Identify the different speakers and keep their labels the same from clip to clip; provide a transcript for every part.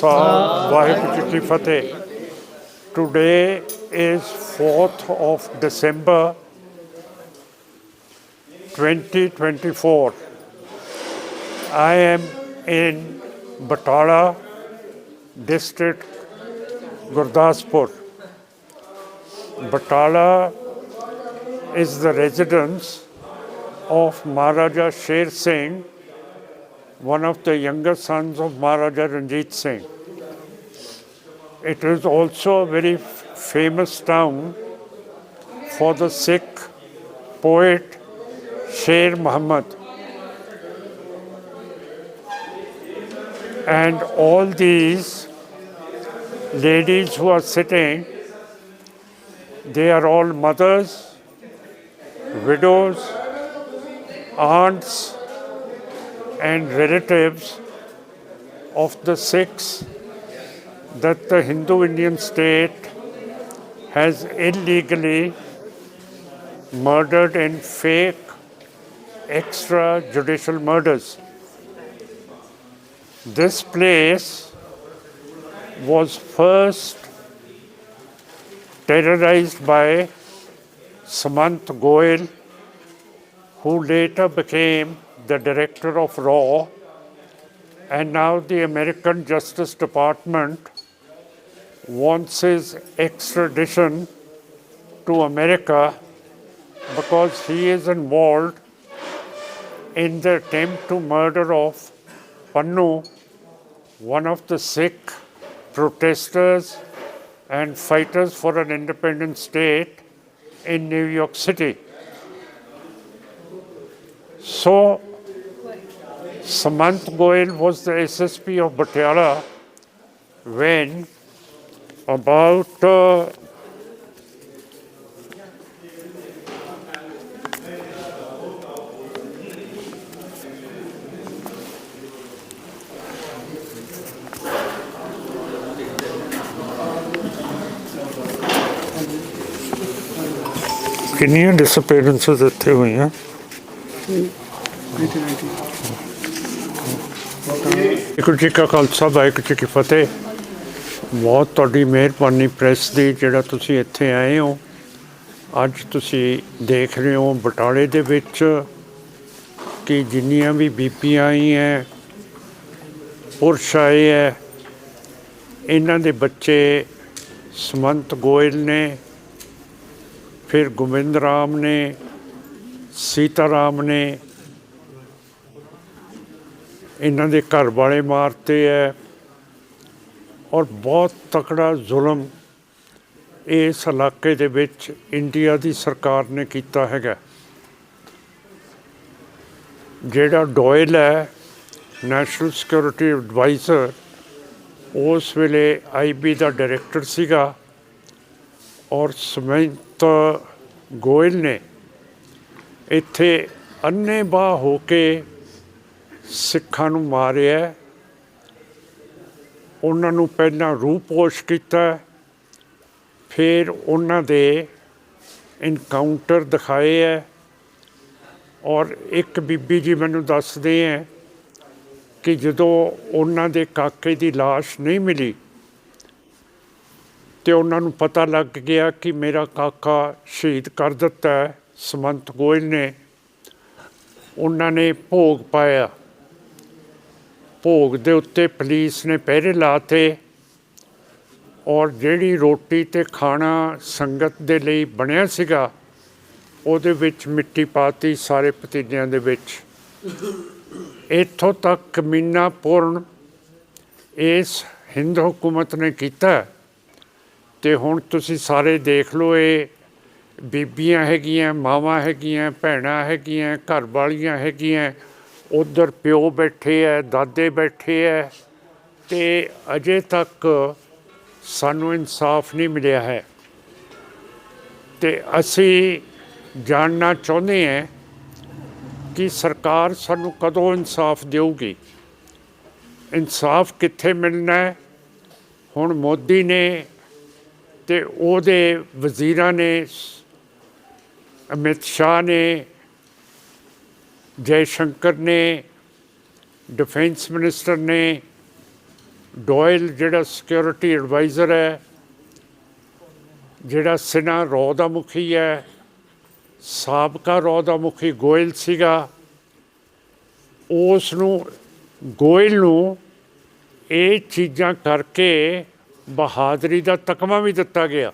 Speaker 1: So, Today is 4th of December 2024. I am in Batala district, Gurdaspur. Batala is the residence of Maharaja Sher Singh one of the younger sons of Maharaja Ranjit Singh. It is also a very famous town for the Sikh poet Sher Muhammad. And all these ladies who are sitting, they are all mothers, widows, aunts, and relatives of the Sikhs that the Hindu Indian state has illegally murdered in fake extrajudicial murders. This place was first terrorized by Samant Goel, who later became the director of RAW, and now the American Justice Department wants his extradition to America because he is involved in the attempt to murder of Pannu, one of the Sikh protesters and fighters for an independent state in New York City. So, Samant Goel was the SSP of Patiala when about uh, Can you disappear into the TV, yeah? Mm. ਇੱਕ ਜੀ ਕਾ ਖਾਲਸਾ, ਵਾਹਿਗੁਰੂ ਜੀ ਕੀ ਫਤਿਹ। ਬਹੁਤ ਤੁਹਾਡੀ ਮਿਹਰਬਾਨੀ press ਦੀ, ਜਿਹੜਾ ਤੁਸੀਂ ਇੱਥੇ ਆਏ ਹੋ। ਅੱਜ ਤੁਸੀਂ ਦੇਖ ਰਹੇ ਹੋ ਬਟਾਲੇ ਦੇ ਵਿੱਚ ਕਿ ਜਿੰਨੀਆਂ ਵੀ ਬੀਪੀਆਂ ਹੈ, ਪੁਰਸ਼ ਆਏ ਹੈ, ਇਹਨਾਂ ਦੇ ਬੱਚੇ ਸਮੰਤ ਗੋਇਲ ਨੇ, ਫਿਰ ਗੋਬਿੰਦ ਰਾਮ ਨੇ ਸੀਤਾ ਰਾਮ ਨੇ ਇਹਨਾਂ ਦੇ ਘਰ ਵਾਲੇ ਮਾਰਤੇ ਹੈ ਔਰ ਬਹੁਤ ਤਕੜਾ ਜ਼ੁਲਮ ਇਸ ਇਲਾਕੇ ਦੇ ਵਿੱਚ ਇੰਡੀਆ ਦੀ ਸਰਕਾਰ ਨੇ ਕੀਤਾ ਹੈਗਾ। ਜਿਹੜਾ ਡੋਇਲ ਹੈ ਨੈਸ਼ਨਲ ਸਿਕਿਉਰਿਟੀ ਐਡਵਾਈਜ਼ਰ ਉਸ ਵੇਲੇ ਆਈਬੀ ਦਾ ਡਾਇਰੈਕਟਰ ਸੀਗਾ। ਔਰ ਸਮਿਤ ਗੋਇਲ ਨੇ ਇੱਥੇ ਅੰਨੇਬਾਹ ਹੋ ਕੇ ਸਿੱਖਾਂ ਨੂੰ ਮਾਰਿਆ। ਉਹਨਾਂ ਨੂੰ ਪਹਿਲਾਂ ਰੂਪੋਸ਼ ਕੀਤਾ। ਫਿਰ ਉਹਨਾਂ ਦੇ ਇਨਕਾਊਂਟਰ ਦਿਖਾਏ ਹੈ ਔਰ ਇੱਕ ਬੀਬੀ ਜੀ ਮੈਨੂੰ ਦੱਸਦੇ ਹੈ ਕਿ ਜਦੋਂ ਉਹਨਾਂ ਦੇ ਕਾਕੇ ਦੀ ਲਾਸ਼ ਨਹੀਂ ਮਿਲੀ, ਤੇ ਉਹਨਾਂ ਨੂੰ ਪਤਾ ਲੱਗ ਗਿਆ ਕਿ ਮੇਰਾ ਕਾਕਾ ਸ਼ਹੀਦ ਕਰ ਦਿੱਤਾ ਹੈ, ਸਮੰਤ ਗੋਇਲ ਨੇ। ਉਹਨਾਂ ਨੇ ਭੋਗ ਪਾਇਆ। ਭੋਗ ਦੇ ਉੱਤੇ ਪੁਲਿਸ ਨੇ ਪਹਿਰੇ ਲਾਤੇ ਔਰ ਜਿਹੜੀ ਰੋਟੀ ਤੇ ਖਾਣਾ ਸੰਗਤ ਦੇ ਲਈ ਬਣਿਆ ਸੀਗਾ, ਉਹਦੇ ਵਿੱਚ ਮਿੱਟੀ ਪਾਤੀ ਸਾਰੇ ਪਤੀਲਿਆਂ ਦੇ ਵਿੱਚ। ਇੱਥੋਂ ਤੱਕ ਕਮੀਨਾਪੂਰਨ ਇਸ ਹਿੰਦ ਹਕੂਮਤ ਨੇ ਕੀਤਾ। ਤੇ ਹੁਣ ਤੁਸੀਂ ਸਾਰੇ ਦੇਖ ਲਓ, ਇਹ ਬੀਬੀਆਂ ਹੈਗੀਆਂ, ਮਾਵਾਂ ਹੈਗੀਆਂ, ਭੈਣਾਂ ਹੈਗੀਆਂ ਘਰ ਵਾਲੀਆਂ ਹੈਗੀਆਂ ਉਧਰ ਪਿਓ ਬੈਠੇ ਐ, ਦਾਦੇ ਬੈਠੇ ਐ ਤੇ ਅਜੇ ਤੱਕ ਸਾਨੂੰ ਇਨਸਾਫ ਨਹੀਂ ਮਿਲਿਆ ਹੈ। ਤੇ ਅਸੀਂ ਜਾਣਨਾ ਚਾਹੁੰਦੇ ਹਾਂ ਕਿ ਸਰਕਾਰ ਸਾਨੂੰ ਕਦੋਂ ਇਨਸਾਫ ਦੇਊਗੀ? ਇਨਸਾਫ ਕਿੱਥੇ ਮਿਲਣਾ ਹੈ ਹੁਣ ਮੋਦੀ ਨੇ ਤੇ ਉਹਦੇ ਵਜ਼ੀਰਾਂ ਨੇ, ਅਮਿਤ ਸ਼ਾਹ ਨੇ ਜੈ ਸ਼ੰਕਰ ਨੇ, ਡਿਫੈਂਸ ਮਿਨਿਸਟਰ ਨੇ, ਡੋਇਲ ਜਿਹੜਾ ਸਿਕਿਉਰਿਟੀ ਐਡਵਾਈਜ਼ਰ ਹੈ, ਜਿਹੜਾ ਸਿਨਾ ਰੋ ਦਾ ਮੁਖੀ ਹੈ, ਸਾਬਕਾ ਰੋ ਦਾ ਮੁਖੀ ਗੋਇਲ ਸੀਗਾ, ਉਸ ਨੂੰ, ਗੋਇਲ ਨੂੰ ਇਹ ਚੀਜ਼ਾਂ ਕਰਕੇ ਬਹਾਦਰੀ ਦਾ ਤਕਮਾ ਵੀ ਦਿੱਤਾ ਗਿਆ।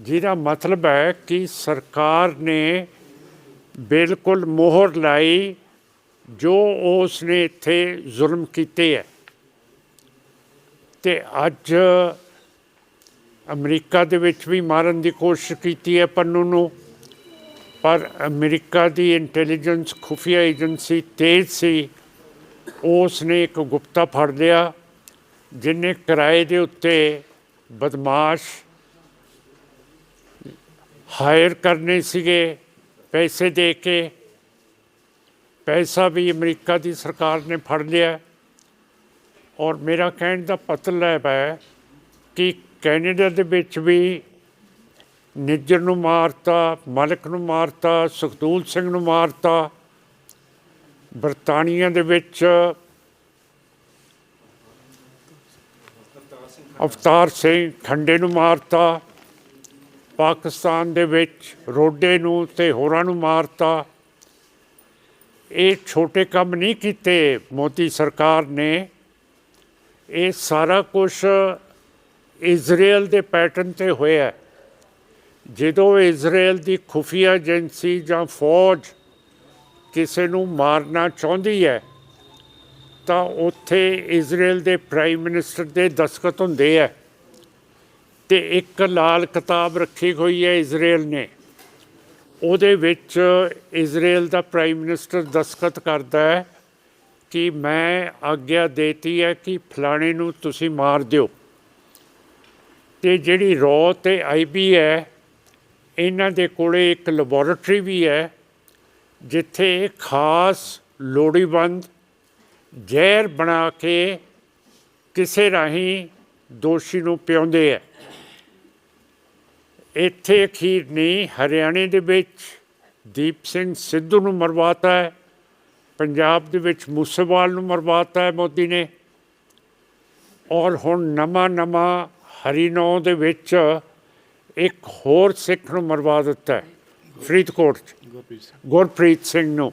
Speaker 1: ਜਿਹਦਾ ਮਤਲਬ ਹੈ ਕਿ ਸਰਕਾਰ ਨੇ ਬਿਲਕੁਲ ਮੋਹਰ ਲਾਈ ਜੋ ਉਸ ਨੇ ਇੱਥੇ ਜ਼ੁਲਮ ਕੀਤੇ ਹੈ। ਤੇ ਅੱਜ ਅਮਰੀਕਾ ਦੇ ਵਿੱਚ ਵੀ ਮਾਰਨ ਦੀ ਕੋਸ਼ਿਸ਼ ਕੀਤੀ ਹੈ ਪੰਨੂ ਨੂੰ, ਪਰ ਅਮਰੀਕਾ ਦੀ ਇੰਟੈਲੀਜੈਂਸ ਖੁਫੀਆ ਏਜੰਸੀ ਤੇਜ਼ ਸੀ। ਉਸ ਨੇ ਇੱਕ ਗੁਪਤਾ ਫੜ ਲਿਆ, ਜਿਨੇ ਕਿਰਾਏ ਦੇ ਉੱਤੇ ਬਦਮਾਸ਼ ਹਾਇਰ ਕਰਨੇ ਸੀਗੇ। ਪੈਸੇ ਦੇ ਕੇ ਪੈਸਾ ਵੀ ਅਮਰੀਕਾ ਦੀ ਸਰਕਾਰ ਨੇ ਫੜ ਲਿਆ ਔਰ ਮੇਰਾ ਕਹਿਣ ਦਾ ਮਤਲਬ ਹੈ ਕਿ ਕੈਨੇਡਾ ਦੇ ਵਿੱਚ ਵੀ ਨਿੱਜਰ ਨੂੰ ਮਾਰਤਾ, ਮਲਕ ਨੂੰ ਮਾਰਤਾ, ਸੁਖਦੂਲ ਸਿੰਘ ਨੂੰ ਮਾਰਤਾ, ਬਰਤਾਨੀਆ ਦੇ ਵਿੱਚ ਅਵਤਾਰ ਸਿੰਘ ਖੰਡੇ ਨੂੰ ਮਾਰਤਾ ਪਾਕਿਸਤਾਨ ਦੇ ਵਿੱਚ ਰੋਡੇ ਨੂੰ ਤੇ ਹੋਰਾਂ ਨੂੰ ਮਾਰਤਾ। ਇਹ ਛੋਟੇ ਕੰਮ ਨਹੀਂ ਕੀਤੇ ਮੋਦੀ ਸਰਕਾਰ ਨੇ। ਇਹ ਸਾਰਾ ਕੁਝ ਇਜ਼ਰਾਈਲ ਦੇ ਪੈਟਰਨ ਤੇ ਹੋਇਆ। ਜਦੋਂ ਇਜ਼ਰਾਈਲ ਦੀ ਖੁਫੀਆ ਏਜੰਸੀ ਜਾਂ ਫੌਜ ਕਿਸੇ ਨੂੰ ਮਾਰਨਾ ਚਾਹੁੰਦੀ ਹੈ, ਤਾਂ ਉੱਥੇ ਇਜ਼ਰਾਈਲ ਦੇ ਪ੍ਰਾਈਮ ਮਿਨਿਸਟਰ ਦੇ ਦਸਖਤ ਹੁੰਦੇ ਹੈ ਤੇ ਇੱਕ ਲਾਲ ਕਿਤਾਬ ਰੱਖੀ ਹੋਈ ਹੈ ਇਜ਼ਰਾਈਲ ਨੇ। ਉਹਦੇ ਵਿੱਚ ਇਜ਼ਰਾਈਲ ਦਾ ਪ੍ਰਾਈਮ ਮਿਨਿਸਟਰ ਦਸਖਤ ਕਰਦਾ ਹੈ ਕਿ ਮੈਂ ਆਗਿਆ ਦੇਤੀ ਹੈ ਕਿ ਫਲਾਣੇ ਨੂੰ ਤੁਸੀਂ ਮਾਰ ਦਿਓ। ਤੇ ਜਿਹੜੀ ਰੋ ਤੇ ਆਈਬੀ ਹੈ, ਇਹਨਾਂ ਦੇ ਕੋਲੇ ਇੱਕ ਲੈਬੋਰੇਟਰੀ ਵੀ ਹੈ, ਜਿੱਥੇ ਖਾਸ ਲੋੜੀਬੰਦ ਜ਼ਹਿਰ ਬਣਾ ਕੇ ਕਿਸੇ ਰਾਹੀਂ ਦੋਸ਼ੀ ਨੂੰ ਪਿਆਉਂਦੇ ਹੈ। ਇੱਥੇ ਅਖੀਰ ਨਹੀਂ ਹਰਿਆਣੇ ਦੇ ਵਿੱਚ ਦੀਪ ਸਿੰਘ ਸਿੱਧੂ ਨੂੰ ਮਰਵਾਤਾ ਹੈ ਪੰਜਾਬ ਦੇ ਵਿੱਚ ਮੂਸੇਵਾਲ ਨੂੰ ਮਰਵਾਤਾ ਹੈ ਮੋਦੀ ਨੇ ਔਰ ਹੁਣ ਨਵਾਂ ਨਵਾਂ ਹਰੀਨੌ ਦੇ ਵਿੱਚ ਇੱਕ ਹੋਰ ਸਿੱਖ ਨੂੰ ਮਰਵਾ ਦਿੱਤਾ ਹੈ ਫਰੀਦਕੋਟ 'ਚ ਗੁਰਪ੍ਰੀਤ ਸਿੰਘ। ਨੂੰ।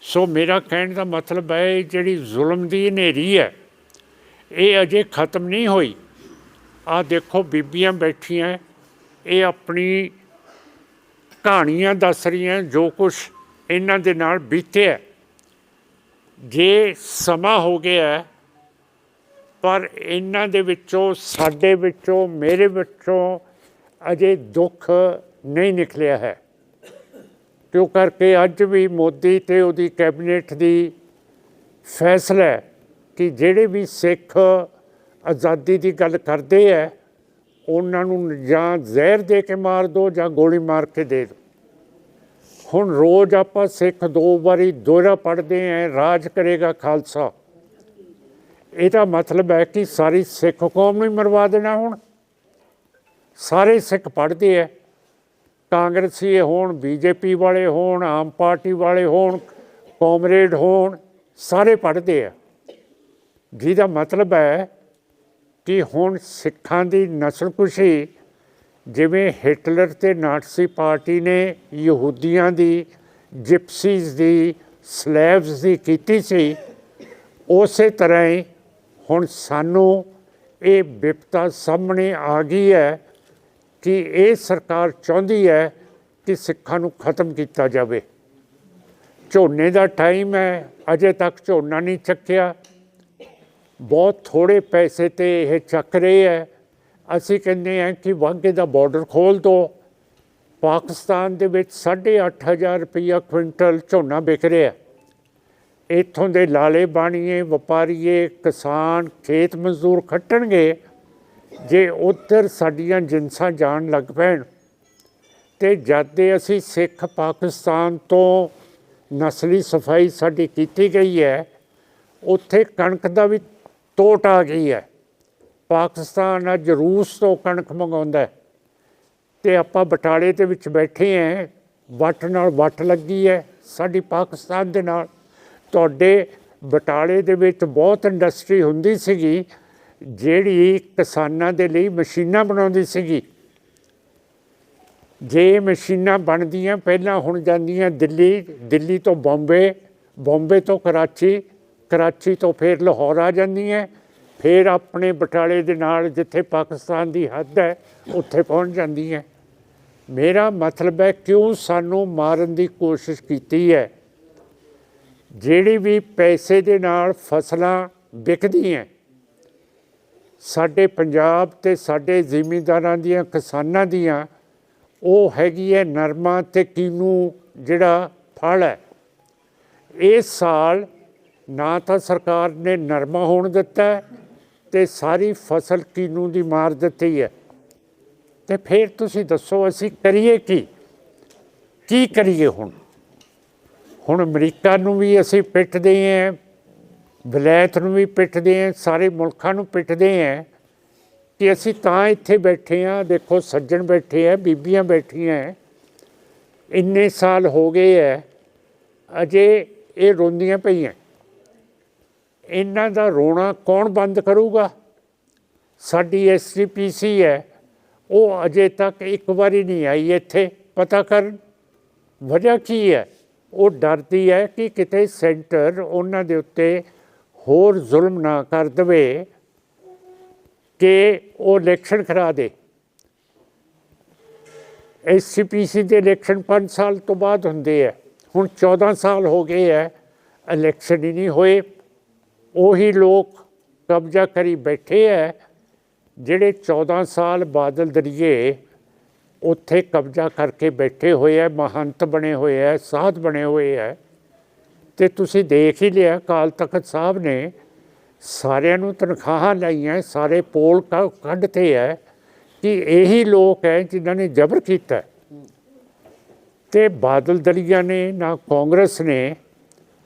Speaker 1: ਸੋ ਮੇਰਾ ਕਹਿਣ ਦਾ ਮਤਲਬ ਹੈ ਜਿਹੜੀ ਜ਼ੁਲਮ ਦੀ ਹਨੇਰੀ ਹੈ ਇਹ ਅਜੇ ਖਤਮ ਨਹੀਂ ਹੋਈ। ਆ ਦੇਖੋ ਬੀਬੀਆਂ ਬੈਠੀਆਂ ਇਹ ਆਪਣੀ ਕਹਾਣੀਆਂ ਦੱਸ ਰਹੀਆਂ, ਜੋ ਕੁਝ ਇਹਨਾਂ ਦੇ ਨਾਲ ਬੀਤਿਆ ਜੇ ਸਮਾਂ ਹੋ ਗਿਆ ਪਰ ਇਹਨਾਂ ਦੇ ਵਿੱਚੋਂ, ਸਾਡੇ ਵਿੱਚੋਂ, ਮੇਰੇ ਵਿੱਚੋਂ ਅਜੇ ਦੁੱਖ ਨਹੀਂ ਨਿਕਲਿਆ ਹੈ। ਕਿਉਂ ਕਰਕੇ ਅੱਜ ਵੀ ਮੋਦੀ ਤੇ ਉਹਦੀ ਕੈਬਨਿਟ ਦੀ ਫੈਸਲਾ ਕਿ ਜਿਹੜੇ ਵੀ ਸਿੱਖ ਆਜ਼ਾਦੀ ਦੀ ਗੱਲ ਕਰਦੇ ਹੈ ਉਹਨਾਂ ਨੂੰ ਜਾਂ ਜ਼ਹਿਰ ਦੇ ਕੇ ਮਾਰ ਦੋ ਜਾਂ ਗੋਲੀ ਮਾਰ ਕੇ ਦੇ ਦੋ। ਹੁਣ ਰੋਜ਼ ਆਪਾਂ ਸਿੱਖ ਦੋ ਵਾਰੀ ਦੋਹਰਾ ਪੜ੍ਹਦੇ ਆਂ, ਰਾਜ ਕਰੇਗਾ ਖਾਲਸਾ। ਇਹਦਾ ਮਤਲਬ ਹੈ ਕਿ ਸਾਰੀ ਸਿੱਖ ਕੌਮ ਨੂੰ ਹੀ ਮਰਵਾ ਦੇਣਾ ਹੁਣ। ਸਾਰੇ ਸਿੱਖ ਪੜ੍ਹਦੇ ਹੈ ਕਾਂਗਰਸੀ ਹੋਣ, ਬੀਜੇਪੀ ਵਾਲੇ ਹੋਣ, ਆਮ ਪਾਰਟੀ ਵਾਲੇ ਹੋਣ, ਕਾਮਰੇਡ ਹੋਣ, ਸਾਰੇ ਪੜ੍ਹਦੇ ਆ। ਜਿਹਦਾ ਮਤਲਬ ਹੈ ਕਿ ਹੁਣ ਸਿੱਖਾਂ ਦੀ ਨਸਲਕੁਸ਼ੀ, ਜਿਵੇਂ ਹਿਟਲਰ ਤੇ ਨਾਟਸੀ ਪਾਰਟੀ ਨੇ ਯਹੂਦੀਆਂ ਦੀ, ਜਿਪਸੀਜ਼ ਦੀ ਸਲੇਵਸ ਦੀ ਕੀਤੀ ਸੀ, ਉਸੇ ਤਰ੍ਹਾਂ ਹੀ ਹੁਣ ਸਾਨੂੰ ਇਹ ਵਿਪਤਾ ਸਾਹਮਣੇ ਆ ਗਈ ਹੈ ਕਿ ਇਹ ਸਰਕਾਰ ਚਾਹੁੰਦੀ ਹੈ ਕਿ ਸਿੱਖਾਂ ਨੂੰ ਖਤਮ ਕੀਤਾ ਜਾਵੇ। ਝੋਨੇ ਦਾ ਟਾਈਮ ਹੈ, ਅਜੇ ਤੱਕ ਝੋਨਾ ਨਹੀਂ ਚੱਕਿਆ। ਬਹੁਤ ਥੋੜੇ ਪੈਸੇ ਤੇ ਇਹ ਚੱਕ ਰਹੇ ਹੈ। ਅਸੀਂ ਕਹਿੰਦੇ ਹਾਂ ਕਿ ਵਾਘੇ ਦਾ ਬਾਰਡਰ ਖੋਲ ਦਿਓ ਪਾਕਿਸਤਾਨ ਦੇ ਵਿੱਚ 8500 ਰੁਪਈਆ ਕੁਇੰਟਲ ਝੋਨਾ ਵਿਕ ਰਿਹਾ। ਇੱਥੋਂ ਦੇ ਲਾਲੇ ਬਾਣੀਏ, ਵਪਾਰੀਏ, ਕਿਸਾਨ, ਖੇਤ ਮਜ਼ਦੂਰ ਖੱਟਣਗੇ ਜੇ ਉੱਧਰ ਸਾਡੀਆਂ ਜਿੰਸਾਂ ਜਾਣ ਲੱਗ ਪੈਣ। ਤੇ ਜਦ ਅਸੀਂ ਸਿੱਖ ਪਾਕਿਸਤਾਨ ਤੋਂ ਨਸਲੀ ਸਫ਼ਾਈ ਸਾਡੀ ਕੀਤੀ ਗਈ ਹੈ, ਉੱਥੇ ਕਣਕ ਦਾ ਵੀ ਤੋਟ ਆ ਗਈ ਹੈ? ਪਾਕਿਸਤਾਨ ਅੱਜ ਰੂਸ ਤੋਂ ਕਣਕ ਮੰਗਾਉਂਦਾ ਹੈ ਤੇ ਆਪਾਂ ਬਟਾਲੇ ਦੇ ਵਿੱਚ ਬੈਠੇ ਆਂ ਵੱਟ ਨਾਲ ਵੱਟ ਲੱਗੀ ਹੈ ਸਾਡੀ ਪਾਕਿਸਤਾਨ ਦੇ ਨਾਲ। ਤੁਹਾਡੇ ਬਟਾਲੇ ਦੇ ਵਿੱਚ ਬਹੁਤ ਇੰਡਸਟਰੀ ਹੁੰਦੀ ਸੀਗੀ, ਜਿਹੜੀ ਕਿਸਾਨਾਂ ਦੇ ਲਈ ਮਸ਼ੀਨਾਂ ਬਣਾਉਂਦੀ ਸੀਗੀ। ਜੇ ਮਸ਼ੀਨਾਂ ਬਣਦੀਆਂ, ਪਹਿਲਾਂ ਹੁਣ ਜਾਂਦੀਆਂ ਦਿੱਲੀ ਦਿੱਲੀ ਤੋਂ ਬੰਬੇ ਬੰਬੇ ਤੋਂ ਕਰਾਚੀ ਕਰਾਚੀ ਤੋਂ ਫਿਰ ਲਾਹੌਰ ਆ ਜਾਂਦੀ ਹੈ। ਫਿਰ ਆਪਣੇ ਬਟਾਲੇ ਦੇ ਨਾਲ ਜਿੱਥੇ ਪਾਕਿਸਤਾਨ ਦੀ ਹੱਦ ਹੈ, ਉੱਥੇ ਪਹੁੰਚ ਜਾਂਦੀ ਹੈ। ਮੇਰਾ ਮਤਲਬ ਹੈ ਕਿਉਂ ਸਾਨੂੰ ਮਾਰਨ ਦੀ ਕੋਸ਼ਿਸ਼ ਕੀਤੀ ਹੈ? ਜਿਹੜੀ ਵੀ ਪੈਸੇ ਦੇ ਨਾਲ ਫਸਲਾਂ ਵਿਕਦੀਆਂ ਸਾਡੇ ਪੰਜਾਬ ਤੇ ਸਾਡੇ ਜ਼ਿਮੀਂਦਾਰਾਂ ਦੀਆਂ, ਕਿਸਾਨਾਂ ਦੀਆਂ, ਉਹ ਹੈਗੀ ਹੈ ਨਰਮਾ ਤੇ ਕੀਨੂ ਜਿਹੜਾ ਫਲ ਹੈ। ਇਸ ਸਾਲ ਨਾ ਤਾਂ ਸਰਕਾਰ ਨੇ ਨਰਮਾ ਹੋਣ ਦਿੱਤਾ ਹੈ ਤੇ ਸਾਰੀ ਫਸਲ ਕੀਨੂ ਦੀ ਮਾਰ ਦਿੱਤੀ ਹੈ। ਤੇ ਫਿਰ ਤੁਸੀਂ ਦੱਸੋ ਅਸੀਂ ਕਰੀਏ ਕੀ? ਕੀ ਕਰੀਏ ਹੁਣ? ਹੁਣ ਅਮਰੀਕਾ ਨੂੰ ਵੀ ਅਸੀਂ ਪਿੱਟਦੇ ਹਾਂ, ਵਲੈਤ ਨੂੰ ਵੀ ਪਿੱਟਦੇ ਹਾਂ, ਸਾਰੇ ਮੁਲਕਾਂ ਨੂੰ ਪਿੱਟਦੇ ਹਾਂ ਕਿ ਅਸੀਂ ਤਾਂ ਇੱਥੇ ਬੈਠੇ ਹਾਂ, ਦੇਖੋ ਸੱਜਣ ਬੈਠੇ ਆ ਬੀਬੀਆਂ ਬੈਠੀਆਂ ਇੰਨੇ ਸਾਲ ਹੋ ਗਏ ਹੈ, ਅਜੇ ਇਹ ਰੋਂਦੀਆਂ ਪਈਆਂ। ਇਹਨਾਂ ਦਾ ਰੋਣਾ ਕੌਣ ਬੰਦ ਕਰੂਗਾ? ਸਾਡੀ ਐਸਜੀਪੀਸੀ ਹੈ। ਉਹ ਅਜੇ ਤੱਕ ਇੱਕ ਵਾਰੀ ਨਹੀਂ ਆਈ ਇੱਥੇ, ਪਤਾ ਕਰਨ। ਵਜ੍ਹਾ ਕੀ ਹੈ? ਉਹ ਡਰਦੀ ਹੈ ਕਿ ਕਿਤੇ ਸੈਂਟਰ ਉਹਨਾਂ ਦੇ ਉੱਤੇ ਹੋਰ ਜ਼ੁਲਮ ਨਾ ਕਰ ਦੇਵੇ ਕਿ ਉਹ ਇਲੈਕਸ਼ਨ ਕਰਾ ਦੇ। ਐਸਸੀਪੀਸੀ ਦੇ ਇਲੈਕਸ਼ਨ 5 ਸਾਲ ਤੋਂ ਬਾਅਦ ਹੁੰਦੇ ਆ। ਹੁਣ 14 ਸਾਲ ਹੋ ਗਏ ਹੈ ਇਲੈਕਸ਼ਨ ਹੀ ਨਹੀਂ ਹੋਏ। ਉਹੀ ਲੋਕ ਕਬਜ਼ਾ ਕਰੀ ਬੈਠੇ ਹੈ ਜਿਹੜੇ 14 ਸਾਲ ਬਾਦਲ ਦਰਿਏ ਉੱਥੇ ਕਬਜ਼ਾ ਕਰਕੇ ਬੈਠੇ ਹੋਏ ਹੈ ਮਹੰਤ ਬਣੇ ਹੋਏ ਹੈ ਸਾਧ ਬਣੇ ਹੋਏ ਹੈ ਤੇ ਤੁਸੀਂ ਦੇਖ ਹੀ ਲਿਆ ਕਾਲ ਤਖਤ ਸਾਹਿਬ ਨੇ ਸਾਰਿਆਂ ਨੂੰ ਤਨਖਾਹਾਂ ਲਾਈਆਂ, ਸਾਰੇ ਪੋਲ ਕ- ਕੱਢਤੇ ਹੈ ਕਿ ਇਹੀ ਲੋਕ ਹੈ ਜਿਨ੍ਹਾਂ ਨੇ ਜ਼ਬਰ ਕੀਤਾ ਹੈ। ਤੇ ਬਾਦਲ ਦਲੀਆ ਨੇ, ਨਾ ਕਾਂਗਰਸ ਨੇ,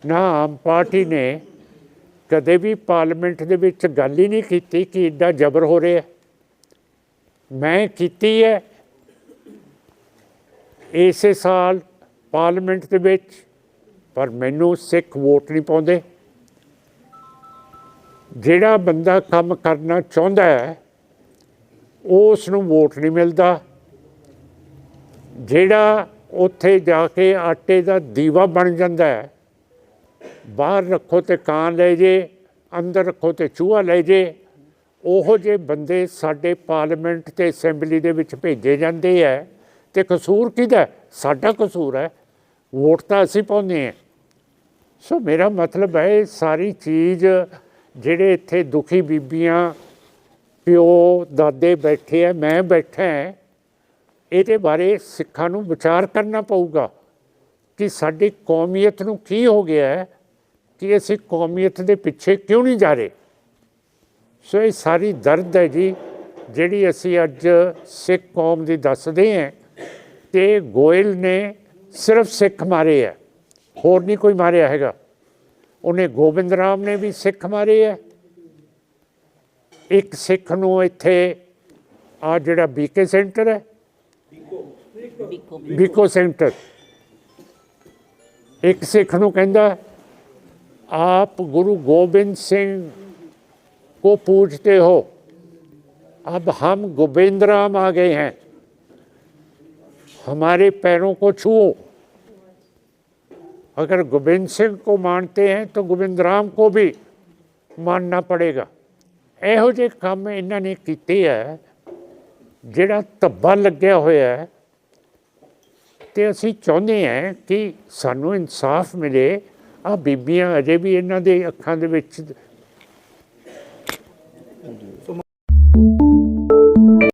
Speaker 1: ਨਾ ਆਮ ਪਾਰਟੀ ਨੇ ਕਦੇ ਵੀ ਪਾਰਲੀਮੈਂਟ ਦੇ ਵਿੱਚ ਗੱਲ ਹੀ ਨਹੀਂ ਕੀਤੀ ਕਿ ਇੱਡਾ ਜ਼ਬਰ ਹੋ ਰਿਹਾ। ਮੈਂ ਕੀਤੀ ਹੈ। ਇਸੇ ਸਾਲ ਪਾਰਲੀਮੈਂਟ ਦੇ ਵਿੱਚ, ਪਰ ਮੈਨੂੰ ਸਿੱਖ ਵੋਟ ਨਹੀਂ ਪਾਉਂਦੇ। ਜਿਹੜਾ ਬੰਦਾ ਕੰਮ ਕਰਨਾ ਚਾਹੁੰਦਾ ਹੈ ਉਸ ਨੂੰ ਵੋਟ ਨਹੀਂ ਮਿਲਦਾ। ਜਿਹੜਾ ਉੱਥੇ ਜਾ ਕੇ ਆਟੇ ਦਾ ਦੀਵਾ ਬਣ ਜਾਂਦਾ ਹੈ ਬਾਹਰ ਰੱਖੋ ਤੇ ਕਾਂ ਲੈ ਜੇ ਅੰਦਰ ਰੱਖੋ ਤੇ ਚੂਹਾ ਲੈ ਜੇ ਉਹੋ ਜਿਹੇ ਬੰਦੇ ਸਾਡੇ ਪਾਰਲੀਮੈਂਟ ਤੇ ਅਸੈਂਬਲੀ ਦੇ ਵਿੱਚ ਭੇਜੇ ਜਾਂਦੇ ਹੈ ਤੇ ਕਸੂਰ ਕਿਹਦਾ? ਸਾਡਾ ਕਸੂਰ ਹੈ ਵੋਟ ਤਾਂ ਅਸੀਂ ਪਾਉਂਦੇ ਹਾਂ ਸੋ ਮੇਰਾ ਮਤਲਬ ਹੈ ਇਹ ਸਾਰੀ ਚੀਜ਼ ਜਿਹੜੇ ਇੱਥੇ ਦੁਖੀ ਬੀਬੀਆਂ ਪਿਓ ਦਾਦੇ ਬੈਠੇ ਆ ਮੈਂ ਬੈਠਾ ਹਾਂ, ਇਹਦੇ ਬਾਰੇ ਸਿੱਖਾਂ ਨੂੰ ਵਿਚਾਰ ਕਰਨਾ ਪਊਗਾ ਕਿ ਸਾਡੀ ਕੌਮੀਅਤ ਨੂੰ ਕੀ ਹੋ ਗਿਆ ਹੈ ਕਿ ਅਸੀਂ ਕੌਮੀਅਤ ਦੇ ਪਿੱਛੇ ਕਿਉਂ ਨਹੀਂ ਜਾ ਰਹੇ? ਸੋ ਇਹ ਸਾਰੀ ਦਰਦ ਹੈ ਜੀ, ਜਿਹੜੀ ਅਸੀਂ ਅੱਜ ਸਿੱਖ ਕੌਮ ਦੀ ਦੱਸਦੇ ਹਾਂ ਕਿ ਗੋਇਲ ਨੇ ਸਿਰਫ ਸਿੱਖ ਮਾਰੇ ਹੈ, ਹੋਰ ਨਹੀਂ ਕੋਈ ਮਾਰਿਆ ਹੈਗਾ। ਉਹਨੇ ਗੋਬਿੰਦ ਰਾਮ ਨੇ ਵੀ ਸਿੱਖ ਮਾਰੇ ਹੈ। ਇੱਕ ਸਿੱਖ ਨੂੰ ਇੱਥੇ ਆ ਜਿਹੜਾ ਬੀਕੇ ਸੈਂਟਰ ਹੈ, ਬੀਕੋ ਸੈਂਟਰ। ਇੱਕ ਸਿੱਖ ਨੂੰ ਕਹਿੰਦਾ ਆਪ ਗੁਰੂ ਗੋਬਿੰਦ ਸਿੰਘ को पूछते हो अब हम गोविंद राम आ गए हैं हमारे पैरों को छुओ अगर गोविंद सिंह को मानते हैं तो गोविंद राम को भी मानना पड़ेगा ਇਹੋ ਜਿਹੇ ਕੰਮ ਇਹਨਾਂ ਨੇ ਕੀਤੇ ਹੈ ਜਿਹੜਾ ਧੱਬਾ ਲੱਗਿਆ ਹੋਇਆ ਹੈ ਤੇ ਅਸੀਂ ਚਾਹੁੰਦੇ ਹਾਂ ਕਿ ਸਾਨੂੰ ਇਨਸਾਫ ਮਿਲੇ ਆ ਬੀਬੀਆਂ ਅਜੇ ਵੀ ਇਹਨਾਂ ਦੇ ਅੱਖਾਂ ਦੇ ਵਿੱਚ